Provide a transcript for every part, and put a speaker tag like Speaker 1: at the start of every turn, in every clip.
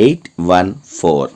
Speaker 1: eight one four.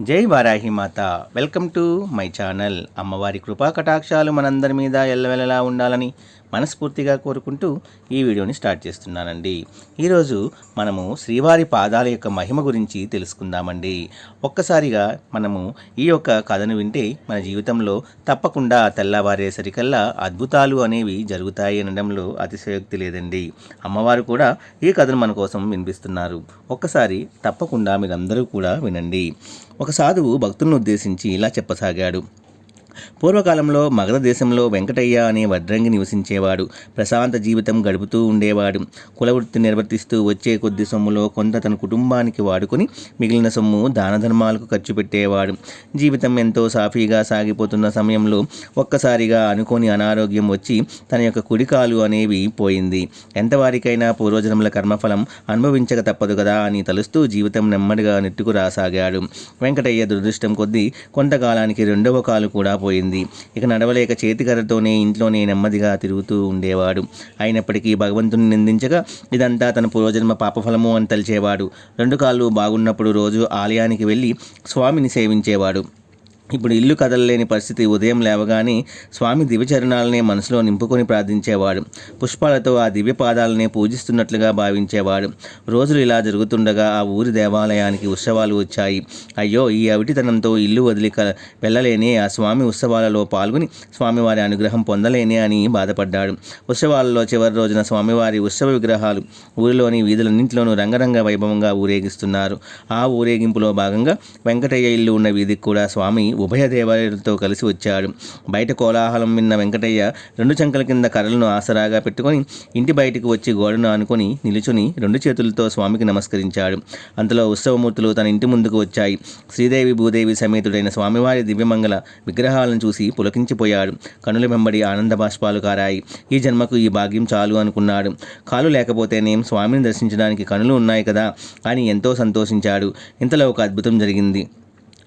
Speaker 1: జై వారాహి మాత. Welcome to my channel. అమ్మవారి కృపా కటాక్షాలు మనందరి మీద ఎల్లవెల్లలా ఉండాలని మనస్ఫూర్తిగా కోరుకుంటూ ఈ వీడియోని స్టార్ట్ చేస్తున్నానండి. ఈరోజు మనము శ్రీవారి పాదాల యొక్క మహిమ గురించి తెలుసుకుందామండి. ఒక్కసారిగా మనము ఈ యొక్క కథను వింటే మన జీవితంలో తప్పకుండా తెల్లవారేసరికల్లా అద్భుతాలు అనేవి జరుగుతాయి అనడంలో అతిశయోక్తి లేదండి. అమ్మవారు కూడా ఈ కథను మన కోసం వినిపిస్తున్నారు. ఒక్కసారి తప్పకుండా మీరందరూ కూడా వినండి. ఒక సాధువు భక్తులను ఉద్దేశించి ఇలా చెప్పసాగాడు. పూర్వకాలంలో మగధ దేశంలో వెంకటయ్య అనే వడ్రంగి నివసించేవాడు. ప్రశాంత జీవితం గడుపుతూ ఉండేవాడు. కులవృత్తి నిర్వర్తిస్తూ వచ్చే కొద్ది సొమ్ములో కొంత తన కుటుంబానికి వాడుకొని మిగిలిన సొమ్ము దాన ధర్మాలకు ఖర్చు పెట్టేవాడు. జీవితం ఎంతో సాఫీగా సాగిపోతున్న సమయంలో ఒక్కసారిగా అనుకోని అనారోగ్యం వచ్చి తన యొక్క కుడికాలు అనేవి పోయింది. ఎంతవారికైనా పూర్వజన్మల కర్మఫలం అనుభవించక తప్పదు కదా అని తలుస్తూ జీవితం నెమ్మదిగా నెట్టుకు రాసాగాడు. వెంకటయ్య దురదృష్టం కొద్దీ కొంతకాలానికి రెండవ కాలు కూడా పోయింది. ఇక నడవలేక చేతికర్రతోనే ఇంట్లోనే నెమ్మదిగా తిరుగుతూ ఉండేవాడు. అయినప్పటికీ భగవంతుని నిందించగా ఇదంతా తన పూర్వజన్మ పాపఫలము అని తలిచేవాడు. రెండు కాళ్ళు బాగున్నప్పుడు రోజు ఆలయానికి వెళ్ళి స్వామిని సేవించేవాడు. ఇప్పుడు ఇల్లు కదలలేని పరిస్థితి ఉదయం లేవగానే స్వామి దివ్యచరణాలనే మనసులో నింపుకొని ప్రార్థించేవాడు. పుష్పాలతో ఆ దివ్య పాదాలనే పూజిస్తున్నట్లుగా భావించేవాడు. రోజులు ఇలా జరుగుతుండగా ఆ ఊరి దేవాలయానికి ఉత్సవాలు వచ్చాయి. అయ్యో ఈ అవిటితనంతో ఇల్లు వదిలి వెళ్ళలేని ఆ స్వామి ఉత్సవాలలో పాల్గొని స్వామివారి అనుగ్రహం పొందలేని అని బాధపడ్డాడు. ఉత్సవాలలో చివరి రోజున స్వామివారి ఉత్సవ విగ్రహాలు ఊరిలోని వీధులన్నింటిలోనూ రంగరంగ వైభవంగా ఊరేగిస్తున్నారు. ఆ ఊరేగింపులో భాగంగా వెంకటయ్య ఇల్లు ఉన్న వీధికి కూడా స్వామి ఉభయ దేవాలయాలతో కలిసి వచ్చాడు. బయట కోలాహలం విన్న వెంకటయ్య రెండు చంకల కింద కర్రలను ఆసరాగా పెట్టుకొని ఇంటి బయటకు వచ్చి గోడను ఆనుకొని నిలుచుని రెండు చేతులతో స్వామికి నమస్కరించాడు. అంతలో ఉత్సవమూర్తులు తన ఇంటి ముందుకు వచ్చాయి. శ్రీదేవి భూదేవి సమేతుడైన స్వామివారి దివ్యమంగళ విగ్రహాలను చూసి పులకించిపోయాడు. కనుల వెంబడి ఆనంద బాష్పాలు కారాయి. ఈ జన్మకు ఈ భాగ్యం చాలు అనుకున్నాడు. కాలు లేకపోతేనేం స్వామిని దర్శించడానికి కనులు ఉన్నాయి కదా అని ఎంతో సంతోషించాడు. ఇంతలో ఒక అద్భుతం జరిగింది.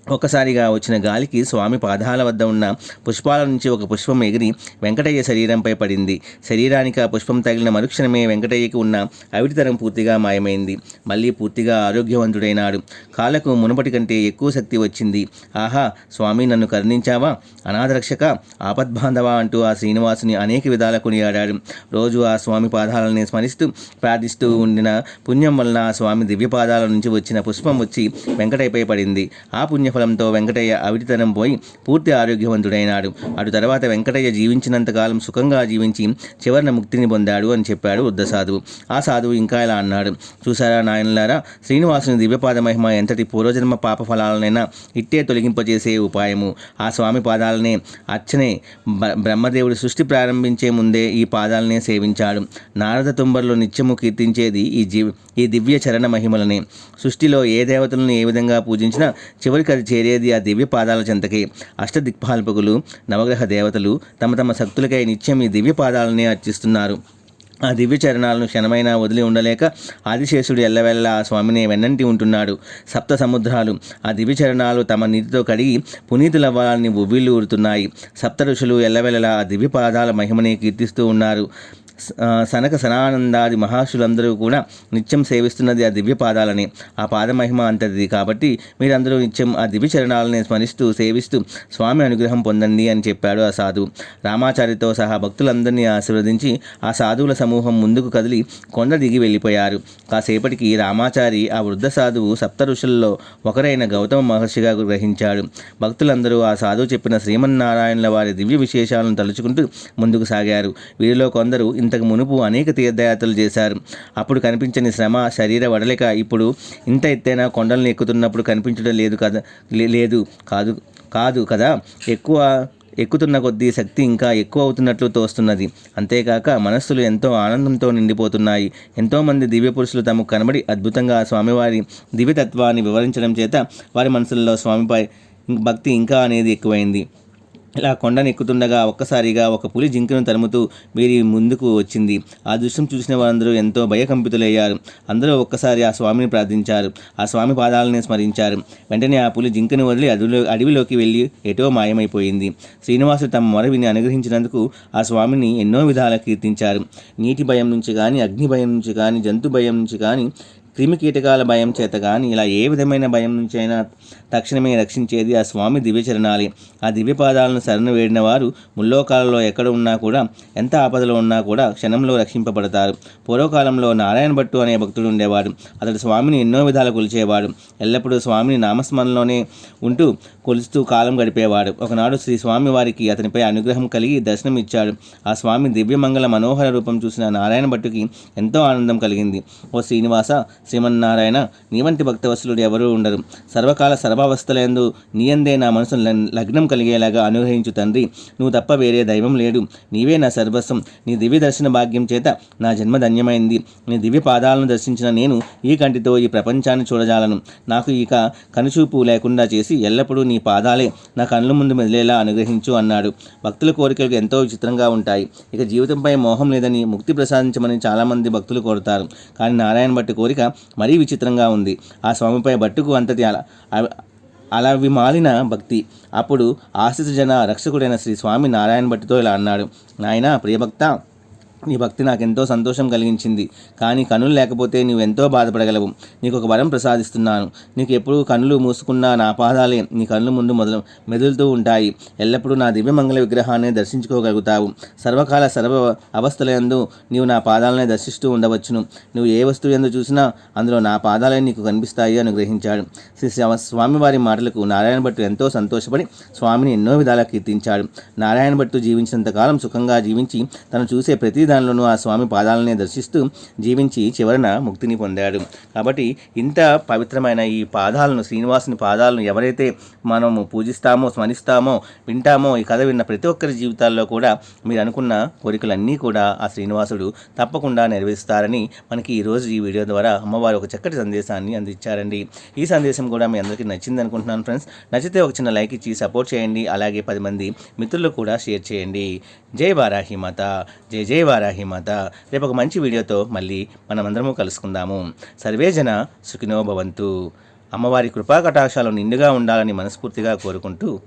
Speaker 1: ఒక్కసారిగా వచ్చిన గాలికి స్వామి పాదాల వద్ద ఉన్న పుష్పాల నుంచి ఒక పుష్పం ఎగిరి వెంకటయ్య శరీరంపై పడింది. శరీరానికి ఆ పుష్పం తగిలిన మరుక్షణమే వెంకటయ్యకి ఉన్న అవిటితరం పూర్తిగా మాయమైంది. మళ్ళీ పూర్తిగా ఆరోగ్యవంతుడైనాడు. కాళ్ళకు మునుపటి కంటే ఎక్కువ శక్తి వచ్చింది. ఆహా స్వామి నన్ను కరుణించావా? అనాథరక్షక ఆపద్బాంధవా అంటూ ఆ శ్రీనివాసుని అనేక విధాల కొనియాడాడు. రోజు ఆ స్వామి పాదాలని స్మరిస్తూ ప్రార్థిస్తూ ఉండిన పుణ్యం వలన ఆ స్వామి దివ్య పాదాల నుంచి వచ్చిన పుష్పం వచ్చి వెంకటయ్యపై పడింది. ఆ పుణ్యఫలంతో వెంకటయ్య అవిటితనం పోయి పూర్తి ఆరోగ్యవంతుడైనాడు. అటు తర్వాత వెంకటయ్య జీవించినంతకాలం సుఖంగా జీవించి చివరిన ముక్తిని పొందాడు అని చెప్పాడు వృద్ధ సాధువు. ఆ సాధువు ఇంకా ఇలా అన్నాడు? చూసారా నాయనలారా? శ్రీనివాసుని దివ్యపాద మహిమ ఎంతటి పూర్వజన్మ పాప ఫలాలనైనా ఇట్టే తొలగింపజేసే ఉపాయము. ఆ స్వామి పాదాలనే అర్చనే బ్రహ్మదేవుడు సృష్టి ప్రారంభించే ముందే ఈ పాదాలనే సేవించాడు. నారద తుంబర్లో నిత్యము కీర్తించేది ఈ జీవ ఈ దివ్య చరణ మహిమలనే. సృష్టిలో ఏ దేవతలను ఏ విధంగా పూజించినా చివరికి అది చేరేది ఆ దివ్య పాదాల చెంతకే. అష్టదిక్పాల్పకులు నవగ్రహ దేవతలు తమ తమ శక్తులకై నిత్యం ఈ దివ్య పాదాలనే అర్చిస్తున్నారు. ఆ దివ్య చరణాలను క్షణమైనా వదిలి ఉండలేక ఆదిశేషుడు ఎల్లవెల్ల ఆ స్వామిని వెన్నంటి ఉంటున్నాడు. సప్త సముద్రాలు ఆ దివ్య చరణాలు తమ నీతితో కడిగి పునీతులవ్వాలని ఉవ్విళ్ళు ఊరుతున్నాయి సప్త ఋషులు ఎల్లవెల్లలా ఆ దివ్య పాదాల మహిమని కీర్తిస్తూ ఉన్నారు. సనక సనానందాది మహర్షులందరూ కూడా నిత్యం సేవిస్తున్నది ఆ దివ్య పాదాలని ఆ పాద మహిమ అంతది కాబట్టి మీరందరూ నిత్యం ఆ దివ్య చరణాలని స్మరిస్తూ సేవిస్తూ స్వామి అనుగ్రహం పొందండి అని చెప్పాడు ఆ సాధువు రామాచారితో సహా భక్తులందరినీ ఆశీర్వదించి ఆ సాధువుల సమూహం ముందుకు కదిలి కొండ దిగి వెళ్ళిపోయారు. కాసేపటికి రామాచారి ఆ వృద్ధ సాధువు సప్త ఋషుల్లో ఒకరైన గౌతమ మహర్షిగా గ్రహించాడు. భక్తులందరూ ఆ సాధువు చెప్పిన శ్రీమన్నారాయణుల వారి దివ్య విశేషాలను తలుచుకుంటూ ముందుకు సాగారు. వీరిలో కొందరు ఇంతకు మునుపు అనేక తీర్థయాత్రలు చేశారు. అప్పుడు కనిపించని శ్రమ శరీర వడలిక ఇప్పుడు ఇంత ఎత్తైన కొండలను ఎక్కుతున్నప్పుడు కనిపించడం లేదు కదా లే- లేదు. కాదు కాదు కదా. ఎక్కువ ఎక్కుతున్న కొద్దీ శక్తి ఇంకా ఎక్కువ అవుతున్నట్లు తోస్తున్నది. అంతేకాక మనస్సులు ఎంతో ఆనందంతో నిండిపోతున్నాయి. ఎంతోమంది దివ్య పురుషులు తమకు కనబడి అద్భుతంగా స్వామివారి దివ్యతత్వాన్ని వివరించడం చేత వారి మనసుల్లో స్వామిపై భక్తి ఇంకా అనేది ఎక్కువైంది. ఇలా కొండను ఎక్కుతుండగా ఒక్కసారిగా ఒక పులి జింకను తరుముతూ వీరి ముందుకు వచ్చింది. ఆ దృశ్యం చూసిన వారందరూ ఎంతో భయకంపితులయ్యారు. అందరూ ఒక్కసారి ఆ స్వామిని ప్రార్థించారు. ఆ స్వామి పాదాలని స్మరించారు. వెంటనే ఆ పులి జింకను వదిలి అడవిలో అడవిలోకి వెళ్ళి ఎటో మాయమైపోయింది. శ్రీనివాసుడు తమ మొర విని అనుగ్రహించినందుకు ఆ స్వామిని ఎన్నో విధాల కీర్తించారు. నీటి భయం నుంచి కానీ అగ్ని భయం నుంచి కానీ జంతు భయం నుంచి కానీ క్రిమి కీటకాల భయం చేత కానీ ఇలా ఏ విధమైన భయం నుంచి అయినా తక్షణమే రక్షించేది ఆ స్వామి దివ్యచరణాలి. ఆ దివ్యపాదాలను శరణు వేడిన వారు ముల్లోకాలలో ఎక్కడ ఉన్నా కూడా ఎంత ఆపదలో ఉన్నా కూడా క్షణంలో రక్షింపబడతారు. పూర్వకాలంలో నారాయణ భట్టు అనే భక్తుడు ఉండేవాడు. అతడు స్వామిని ఎన్నో విధాలు కొలిచేవాడు. ఎల్లప్పుడూ స్వామిని నామస్మరణలోనే ఉంటూ కొలుస్తూ కాలం గడిపేవాడు. ఒకనాడు శ్రీ స్వామి వారికి అతనిపై అనుగ్రహం కలిగి దర్శనం ఇచ్చాడు. ఆ స్వామి దివ్యమంగళ మనోహర రూపం చూసిన నారాయణ భట్టుకి ఎంతో ఆనందం కలిగింది. ఓ శ్రీనివాస శ్రీమన్నారాయణ నీ వంటి ఎవరూ ఉండరు. సర్వకాల సర్వావస్థలందు నీయందే నా మనసు లగ్- లగ్నం కలిగేలాగా అనుగ్రహించు తండ్రి. నువ్వు తప్ప వేరే దైవం లేడు. నీవే నా సర్వస్వం. నీ దివ్య దర్శన భాగ్యం చేత నా జన్మ ధన్యమైంది. నీ దివ్య పాదాలను దర్శించిన నేను ఈ కంటితో ఈ ప్రపంచాన్ని చూడజాలను. నాకు ఇక కనుచూపు లేకుండా చేసి ఎల్లప్పుడూ నీ పాదాలే నా కళ్ళ ముందు మెదిలేలా అనుగ్రహించు అన్నాడు. భక్తుల కోరికలు ఎంతో విచిత్రంగా ఉంటాయి. ఇక జీవితంపై మోహం లేదని ముక్తి ప్రసాదించమని చాలామంది భక్తులు కోరుతారు. కానీ నారాయణ భట్టి కోరిక మరీ విచిత్రంగా ఉంది. ఆ స్వామిపై భట్టుకు అంతటి అలా అ- అలవి మాలిన భక్తి. అప్పుడు ఆశిత జన రక్షకుడైన శ్రీ స్వామి నారాయణ భట్టితో ఇలా అన్నాడు నాయన ప్రియభక్త నీ భక్తి నాకు ఎంతో సంతోషం కలిగించింది. కానీ కనులు లేకపోతే నువ్వెంతో బాధపడగలవు. నీకు ఒక వరం ప్రసాదిస్తున్నాను. నీకు ఎప్పుడు కనులు మూసుకున్నా నా పాదాలే నీ కళ్ళు ముందు మొదలు మెదులుతూ ఉంటాయి. ఎల్లప్పుడూ నా దివ్యమంగళ విగ్రహాన్ని దర్శించుకోగలుగుతావు. సర్వకాల సర్వ అవస్థలందు నీవు నా పాదాలనే దర్శిస్తూ ఉండవచ్చును. నువ్వు ఏ వస్తువు ఎందు చూసినా అందులో నా పాదాలే నీకు కనిపిస్తాయి అని గ్రహించాడు శ్రీ స్వామివారి మాటలకు నారాయణ భట్టు ఎంతో సంతోషపడి స్వామిని ఎన్నో విధాలా కీర్తించాడు. నారాయణ భట్టు జీవించినంతకాలం సుఖంగా జీవించి తను చూసే ప్రతి దానిలోనూ ఆ స్వామి పాదాలనే దర్శిస్తూ జీవించి చివరన ముక్తిని పొందాడు. కాబట్టి ఇంత పవిత్రమైన ఈ పాదాలను శ్రీనివాసుని పాదాలను ఎవరైతే మనము పూజిస్తామో స్మరిస్తామో వింటామో ఈ కథ విన్న ప్రతి ఒక్కరి జీవితాల్లో కూడా మీరు అనుకున్న కోరికలన్నీ కూడా ఆ శ్రీనివాసుడు తప్పకుండా నెరవేరుస్తారని మనకి ఈరోజు ఈ వీడియో ద్వారా అమ్మవారు ఒక చక్కటి సందేశాన్ని అందించారండి. ఈ సందేశం కూడా మీ అందరికీ నచ్చింది అనుకుంటున్నాను ఫ్రెండ్స్. నచ్చితే ఒక చిన్న లైక్ ఇచ్చి సపోర్ట్ చేయండి. అలాగే పది మంది మిత్రులు కూడా షేర్ చేయండి. జై వారాహి మాత. జై జై వారా మాత రేపు ఒక మంచి వీడియోతో మళ్ళీ మనమందరము కలుసుకుందాము. సర్వేజన సుఖినో భవంతు. అమ్మవారి కృపా కటాక్షాలు నిండుగా ఉండాలని మనస్ఫూర్తిగా కోరుకుంటూ